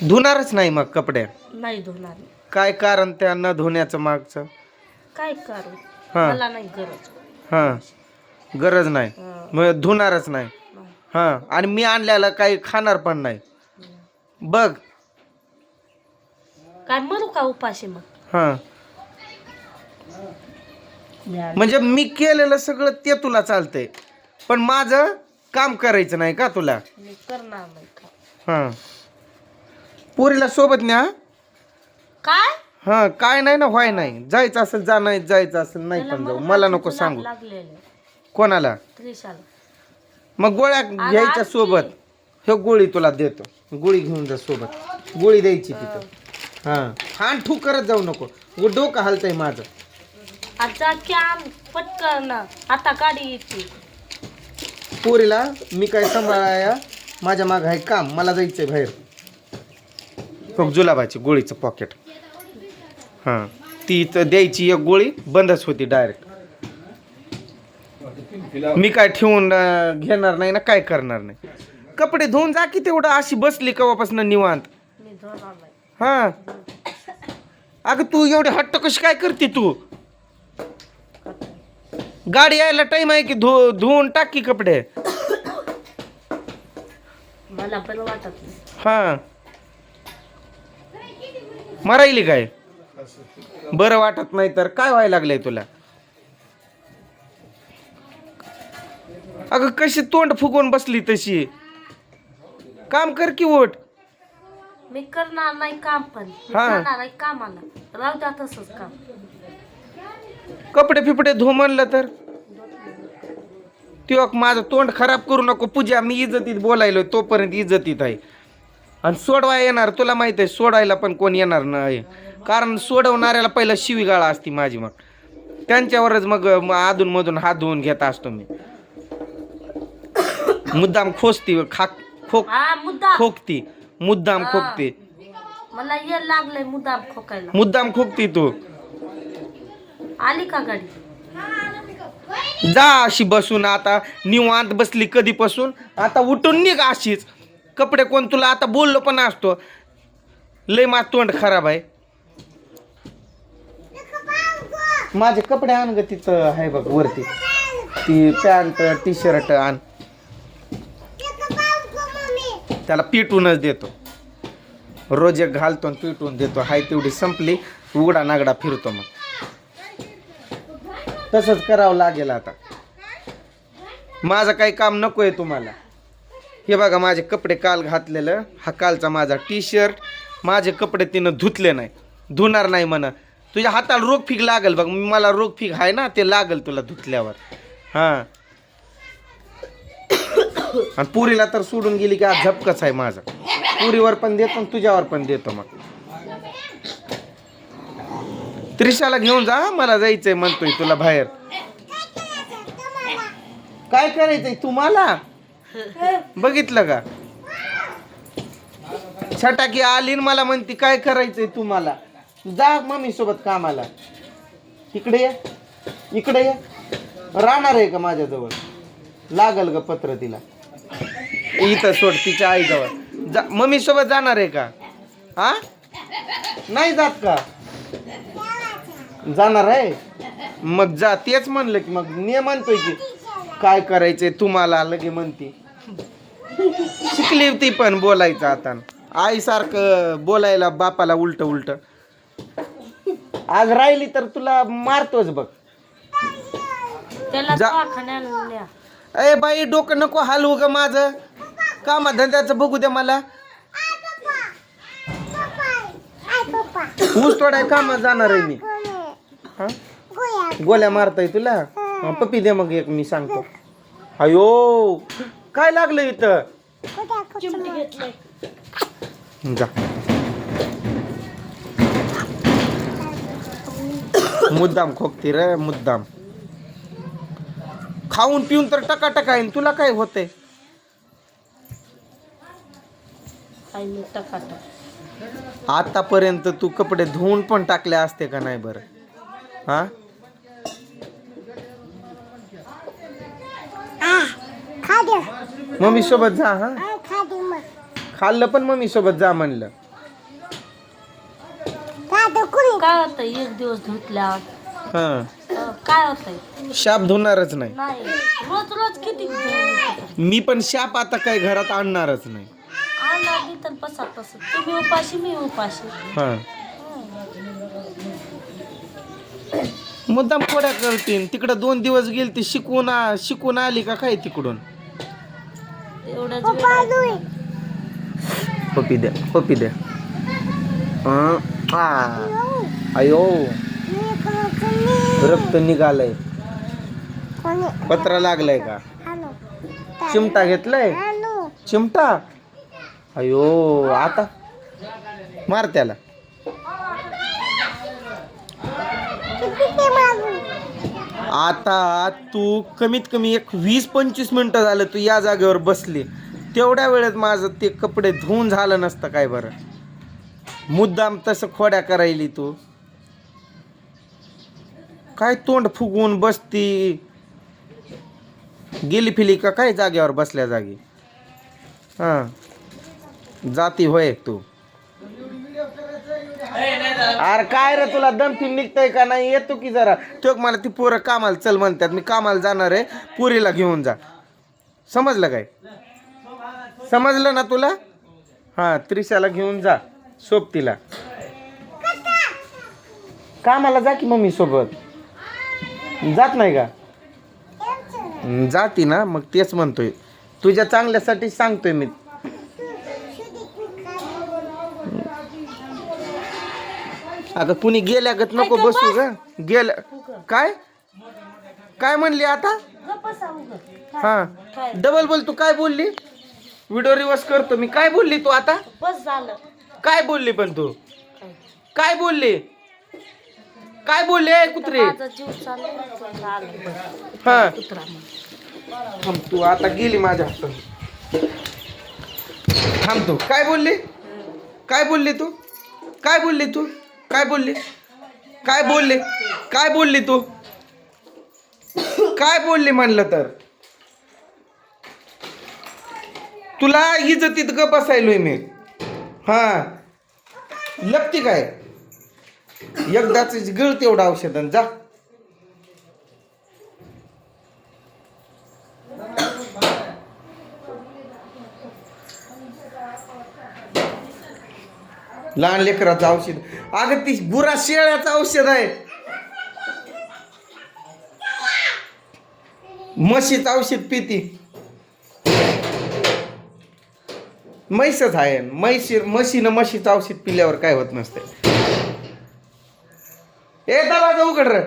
धुणारच नाही मग कपडे? नाही धुणार. काय कारण त्या न धुण्याचं मागचं? काय करू हा. मला नाही गरज. हा. गरज नाही. हा, मग धुणारच नाही. हा. आणि मी आणल्याला काही खाणार पण नाही. बघ. काय म्हणू का उपाशी मग? हा. म्हणजे मी केलेलं सगळं ते तुला चालतंय. पण माझं काम करायचं नाही का तुला? मी करणार नाही का? हा. पोरीला सोबत न्या. काय? हा काय नाही ना व्हाय नाही. जायचं असेल जा नाही जायचं असेल नाही पण जाऊ. मला नको सांगू. आहे. कोणाला? त्रिशाला. मग गोळ्या घ्यायच्या सोबत. हे गोळी तुला देतो. गोळी घेऊन जा सोबत. गोळी द्यायची तिथं. हा. हान ठू करत जाऊ नको. उ- डोकं हलतंय माझं. आता कॅम पटकन. आता येते पोरीला मी काय सांभाळाया? माझ्या माग आहे काम. मला जायचंय बाहेर. बघ जुलाबाची गोळीचं पॉकेट हां. ती इथं द्यायची एक गोळी बंदच होती डायरेक्ट मी काय ठेवून घेणार नाही ना काय करणार नाही. कपडे धुवून जा की तेवढं अशी बसली कवापासून निवांत. हा. अगं तू एवढे हट्ट कशी काय करते तू? गाडी यायला टाइम आहे की धु धुवून टाक कपडे? मला बरं वाटत हा. मरायली काय? बरं वाटत नाही तर काय व्हायला लागलंय तुला? अगं कशी तोंड फुगवून बसली तशी? काम कर की ओट मी करणार नाही काम पण. मी हा. जाणार आहे कामाला. राहू द्या तसंच काम. कपडे फिपडे धु म्हणलं तर. त्यो माझं तोंड खराब करू नको पूजा. मी इज्जतीत बोलायलो तोपर्यंत इज्जतीत आहे. आणि सोडवाय येणार तुला माहीत आहे सोडायला पण कोण येणार नाही. कारण सोडवणाऱ्याला पहिलं शिवीगाळा असती माझी मग. त्यांच्यावरच मग अधून मधून हात धुवून घेत असतो मी. मुद्दाम खोसती खा खोक हा मुद्दा खोकती मुद्दाम हा. खोकते. मला ये लागलंय मुद्दाम खोकायला. मुद्दाम खोकती तू. आली का गाडी? जा अशी बसून आता निवांत बसली कधीपासून? आता उठून निघ अशीच. कपडे कोण तुला आता बोललो पण असतो. लय मा तोंड खराब आहे. माझे कपडे आण ग तिथं आहे बघ वरती. ती पॅन्ट टी शर्ट आण. त्याला पिटूनच देतो. रोज एक घालतो आणि पिटून देतो. हाय तेवढी संपली उघडा नागडा फिरतो मग. तसंच करावं लागेल आता. माझं काही काम नको आहे तुम्हाला. हे बघा माझे कपडे काल घातलेलं. हा कालचा माझा टी शर्ट माझे कपडे तिनं धुतले नाही. धुणार नाही म्हणा. तुझ्या हाताला रोग फीक लागल बघ. मला रोग फीक आहे ना ते लागल तुला धुतल्यावर. हां. आणि पुरीला तर सोडून गेली की आज झपकच आहे माझा. पुरीवर पण देतो आणि तुझ्यावर पण देतो मग. त्रिशाला घेऊन जा मला जायचंय म्हणतोय तुला बाहेर. काय करायचंय? तुम्हाला बघितलं का? छटाकी आली न मला म्हणती काय करायचंय तुम्हाला? जा मम्मी सोबत कामाला. इकडे या इकडे या. राहणार आहे का माझ्याजवळ? लागल ग पत्र तिला. इथं सोड तिच्या आईजवळ. जा मम्मी सोबत जाणार आहे का? हा नाही जात का? जाणार आहे. मग जा तेच म्हणलं की मग ने म्हणतोय की काय करायचंय तुम्हाला? लगे म्हणती. शिकली ती पण बोलायचं आता. आईसारखं बोलायला बापाला उलट उलट. आज राहिली तर तुला मारतोच बघ. जा. अय बाई डोकं नको हलवू ग माझं. कामा धंद्याचं बघू दे मला. ऊस तोडाय कामात जाणार आहे मी. हा? गोळ्या मारताय तुला? हा, पप्पी दे मग एक मी सांगतो. अयो. काय लागलं इथं? चिमटी घेतलंय. जा. मुद्दाम खोकती रे मुद्दाम. खाऊन पिऊन तर टका टका आहे तुला काय टकाटक. आतापर्यंत तू कपडे धुवून पण टाकले असते का नाही बरं? हा? मम्मी सोबत जा हा? खाल्लं पण मम्मी सोबत जा म्हणलं. काय एक दिवस धुतल्यावर? हा. काय होतंय शाप धुणारच नाही. नाही. रोज रोज किती? मी पण शाप आता काय घरात आणणारच नाही. आला बी तर बसा तसं. तुम्ही उपाशी मी उपाशी. हा. मुद्दाम कोड्या करतीन. तिकडं दोन दिवस गेली ती शिकून आ- शिकून आली का काय तिकडून? एवढंच द्या पपी द्या हं, आ. अयो. रक्त निघालंय. पत्रा लागलाय का? चिमटा घेतलाय? चिमटा? अयो आता? मार त्याला. आता तू कमीत कमी एक वीस पंचवीस मिनटं झालं तू या जागेवर बसली. तेवढ्या वेळेत माझं ते कपडे धुवून झालं नसतं काय बरं? मुद्दाम तसं खोड्या करायली तू. काय तोंड फुगवून बसती? गेली फिली का? काय जागेवर बसल्या जागी? हां. जाती होय तू. अरे काय रे तुला दमफिन निघतंय का नाही? येतो की जरा. तो मला ती पोरं कामाला चल म्हणतात. मी कामाला जाणार आहे. पुरीला घेऊन जा. समजलं काय? समजलं ना तुला? हां त्रिशाला घेऊन जा. सोबतीला. कामाला जा की मम्मी सोबत. जात नाही का? जाती ना मग तेच म्हणतोय. तुझ्या चांगल्यासाठी सांगतोय मी. अगं कुणी गेल्यागत नको बसू ग. गेल्या काय? काय म्हणली आता. हा? डबल बोल तू काय बोलली? व्हिडिओ रिवर्स करतो. मी काय बोलली तू आता? बस झालं. काय बोलली पण तू? काय? बोलली? काय बोलली कुत्रे. हा. थांब तू आता गेली माझ्या हातून. थांब तू. काय बोलली? काय बोलली तू? काय बोलली तू? काय बोलली? काय बोलले? काय बोलली तू? काय बोलली म्हणलं तर? तुला इज्जतीत ग बसायलोय मी. हा. लपती काय? एकदाच गळ तेवढं औषधन जा. लहान लेकराचं औषध. अगं ती बुरा शेळ्याचं औषध आहे. म्हशीचं औषध पिती. म्हैसच आहे. म्हैशी म्हशीनं म्हशीचं औषध पिल्यावर काय होत नसते ए दरवाजा उघड रे.